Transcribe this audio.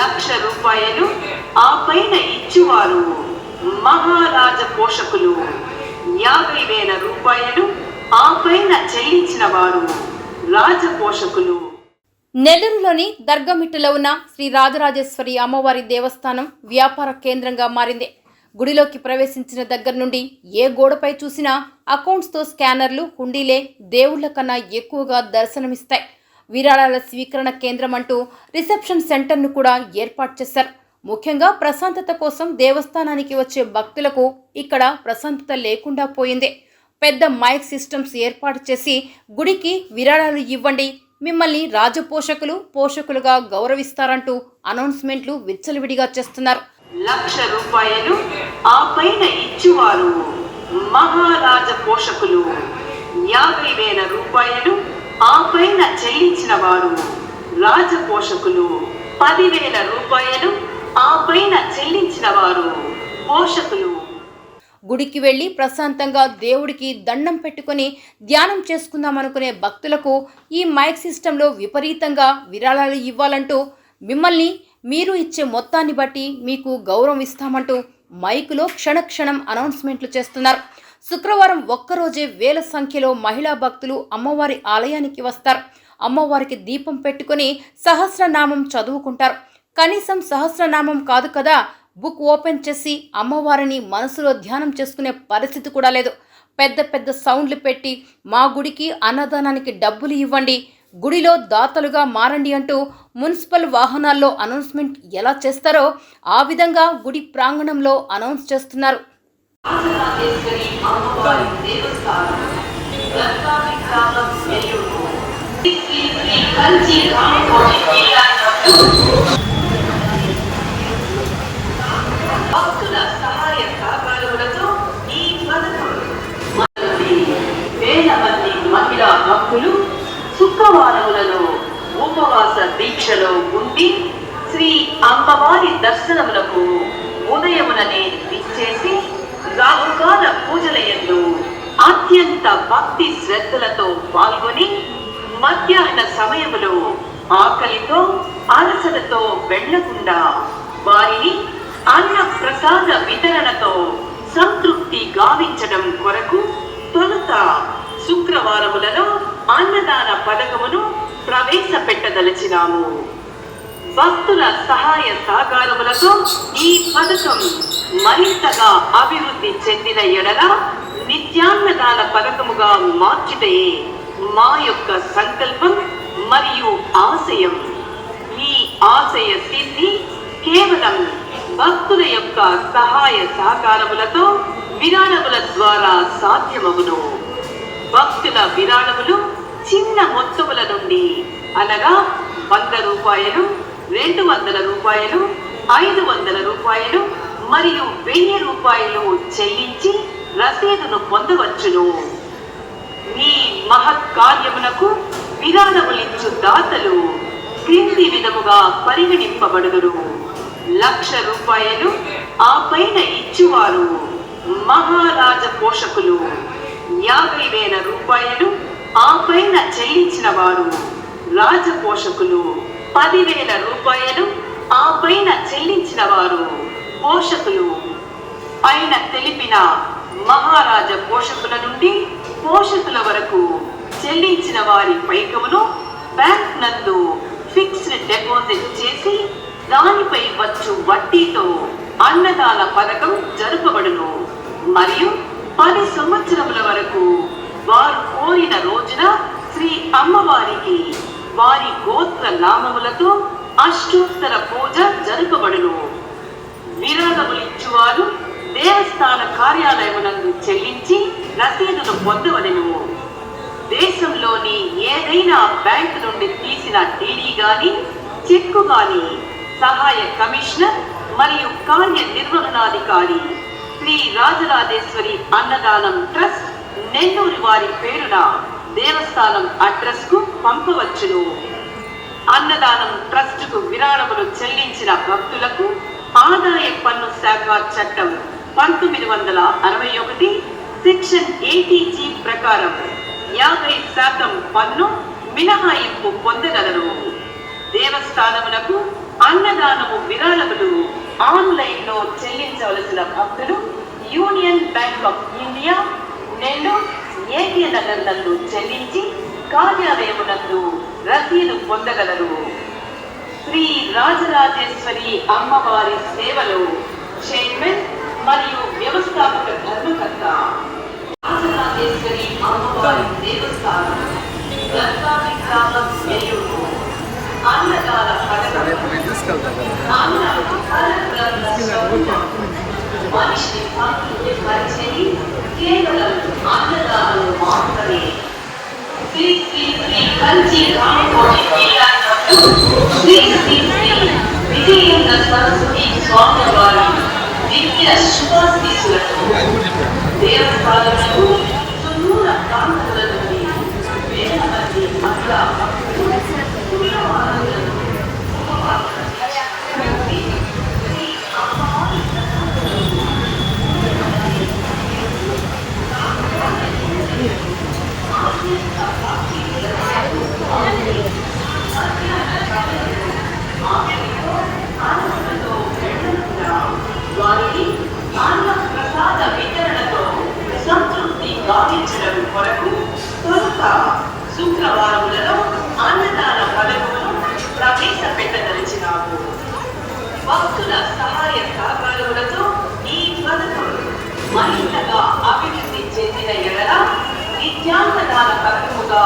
లక్ష రూపాయలు ఆ పైన ఇచ్చువారు మహారాజ పోషకులు యాభై వేల రూపాయలు ఆ పైన చెల్లించిన వారు రాజపోషకులు. నెల్లూరులోని దర్గమిట్టలో ఉన్న శ్రీ రాజరాజేశ్వరి అమ్మవారి దేవస్థానం వ్యాపార కేంద్రంగా మారింది. గుడిలోకి ప్రవేశించిన దగ్గర నుండి ఏ గోడపై చూసినా అకౌంట్స్తో స్కానర్లు హుండీలే దేవుళ్ళ కన్నా ఎక్కువగా దర్శనమిస్తాయి. విరాళాల స్వీకరణ కేంద్రం అంటూ రిసెప్షన్ సెంటర్ను కూడా ఏర్పాటు చేశారు. ముఖ్యంగా ప్రశాంతత కోసం దేవస్థానానికి వచ్చే భక్తులకు ఇక్కడ ప్రశాంతత లేకుండా పోయింది. పెద్ద మైక్ సిస్టమ్స్ ఏర్పాటు చేసి గుడికి విరాళాలు ఇవ్వండి మిమ్మల్ని రాజపోషకులు పోషకులుగా గౌరవిస్తారంటూ అనౌన్స్మెంట్లు విచ్చలవిడిగా చేస్తున్నారు. లక్ష రూపాయలు ఆ పైన ఇచ్చువారు మహారాజ పోషకులు. యాభై వేల రూపాయలు ఆ పైన చెల్లించిన వారు రాజపోషకులు పదివేల రూపాయలు ఆ పైన చెల్లించిన వారు పోషకులు. గుడికి వెళ్ళి ప్రశాంతంగా దేవుడికి దండం పెట్టుకొని ధ్యానం చేసుకుందాం అనుకునే భక్తులకు ఈ మైక్ సిస్టంలో విపరీతంగా విరాళాలు ఇవ్వాలంటూ మిమ్మల్ని మీరు ఇచ్చే మొత్తాన్ని బట్టి మీకు గౌరవం ఇస్తామంటూ మైకులో క్షణక్షణం అనౌన్స్మెంట్లు చేస్తున్నారు. శుక్రవారం ఒక్కరోజే వేల సంఖ్యలో మహిళా భక్తులు అమ్మవారి ఆలయానికి వస్తారు. అమ్మవారికి దీపం పెట్టుకొని సహస్రనామం చదువుకుంటారు. కనీసం సహస్రనామం కాదు కదా బుక్ ఓపెన్ చేసి అమ్మవారిని మనసులో ధ్యానం చేసుకునే పరిస్థితి కూడా లేదు. పెద్ద పెద్ద సౌండ్లు పెట్టి మా గుడికి అన్నదానానికి డబ్బులు ఇవ్వండి గుడిలో దాతలుగా మారండి అంటూ మున్సిపల్ వాహనాల్లో అనౌన్స్మెంట్ ఎలా చేస్తారో ఆ విధంగా గుడి ప్రాంగణంలో అనౌన్స్ చేస్తున్నారు. భక్తుల సహాయ సహకారములతో ఈ పథకం వేల మంది మహిళా భక్తులు శుక్రవారములలో ఉపవాస దీక్షలో ఉండి శ్రీ అమ్మవారి దర్శనములకు ఉదయముననే అత్యంత భక్తి శ్రద్ధలతో పాల్గొని మధ్యాహ్న సమయములో ఆకలితో అలసటతో వెళ్ళకుండా వారిని అన్న ప్రసాద వితరణతో సంతృప్తి గావించడం కొరకు తొలుత శుక్రవారములలో అన్నదాన పథకమును ప్రవేశపెట్టదలచినాము. భక్తుల సహాయ సహకారములతో ఈ పథకం మరింతగా అభివృద్ధి చెందిన ఎడల నిత్యాన్నదాన పథకముగా మార్చుటే మా యొక్క సంకల్పం మరియు ఆశయం. ఈ ఆశయ సిద్ధి కేవలం భక్తుల యొక్క సహాయ సహకారములతో విరాళముల ద్వారా సాధ్యమగును. భక్తుల విరాళములు చిన్న మొత్తముల నుండి అనగా వంద రూపాయలు రెండు వందల రూపాయలు ఐదు వందల రూపాయలు మరియు వెయ్యి రూపాయలు చెల్లించి రసీదును పొందవచ్చును. మీ మహత్ కార్యమునకు విరాళములిచ్చు దాతలు క్రింది విధముగా పరిగణింపబడుదురు. లక్ష రూపాయలు ఆ పైన ఇచ్చువారు మహారాజ పోషకులు యాభై వేల రూపాయలు ఆ పైన చెల్లించిన వారు రాజపోషకులు. పదివేల రూపాయలు ఆ పైన చెల్లించిన వారు పోషకులు. పైన తెలిపిన మహారాజ పోషకుల నుండి పోషకుల వరకు చెల్లించిన వారి పైకమును బ్యాంక్ నందు ఫిక్స్డ్ డిపాజిట్ చేసి దానిపై వచ్చు వడ్డీతో అన్నదాన పథకం జరుపబడును. మరియు పది సంవత్సరముల వరకు వారు కోరిన రోజున శ్రీ అమ్మవారికి వారి గోత్ర నామములతో అష్టోత్తర పూజ జరుపబడును. విరాళములిచ్చువారు దేవస్థాన కార్యాలయమునందు చెల్లించి రసీదును పొందవలెను. దేశంలోని ఏదైనా బ్యాంకు నుండి తీసిన డీడీ గాని చెక్కు గాని సహాయ కమిషనర్ మరియు కార్య నిర్వహణాధికారి శ్రీ రాజరాజేశ్వరి అన్నదానం ట్రస్ట్ నెల్లూరు వారి పేరున దేవస్థానం అడ్రస్కు పంపవచ్చును. అన్నదానం ట్రస్ట్కు విరాళములు చెల్లించిన భక్తులకు ఆదాయ పన్ను శాఖ చట్టం పంతొమ్మిది వందల అరవై ఒకటి సెక్షన్ ఏటీజీ ప్రకారం యాభై శాతం పన్ను మినహాయింపు పొందగలరు. దేవస్థానమునకు అన్నదానము విరాళములు ఆన్లైన్లో చెల్లించవలసిన భక్తులు Union Bank of India Nellore AP Nagar నందు చెల్లించి కార్యాలయమునందు రసీదు పొందగలరు. శ్రీ రాజరాజేశ్వరి అమ్మవారి సేవలు చైర్మన్ మరియు వ్యవస్థాపక ధర్మకర్త రాజరాజేశ్వరి అమ్మవారి దేవస్థానం గంగావి గ్రామం నెల్లూరు అన్నదాన పథకం అన్న పరబ్రహ్మ స్వరూప. మనిషి భక్తుని పరిచయం కేవలం అన్నదానం మాత్రమే శ్రీ శ్రీ శ్రీ కంచి రామకోటి పీఠాధిపతులు శ్రీ శ్రీ శ్రీ విజయేంద్ర సరస్వతి స్వామి వారి Yes, she was Israel. They are the శుక్రవారములలో అన్నదాన పథకమును ప్రవేశపెట్టదలిచినాము భక్తుల సహాయ సహకారములతో ఈ పథకం మరింతగా అభివృద్ధి చెందిన ఎడల విద్యాంతదాన పథకముగా